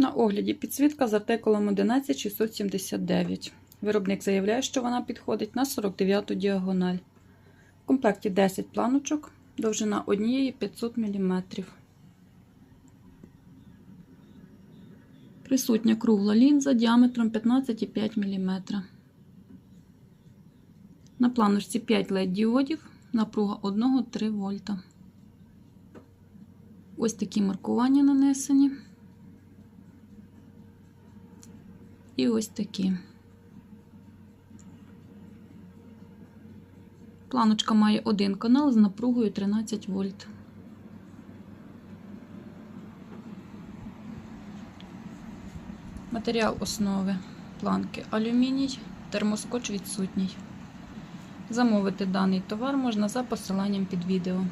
На огляді підсвітка з артикулом 11679. Виробник заявляє, що вона підходить на 49 діагональ. В комплекті 10 планочок, довжина однієї 500 мм. Присутня кругла лінза діаметром 15,5 мм. На планочці 5 LED діодів, напруга 1-3 вольта. Ось такі маркування нанесені. І ось такі. Планочка має один канал з напругою 13 вольт. Матеріал основи планки алюміній, термоскотч відсутній. Замовити даний товар можна за посиланням під відео.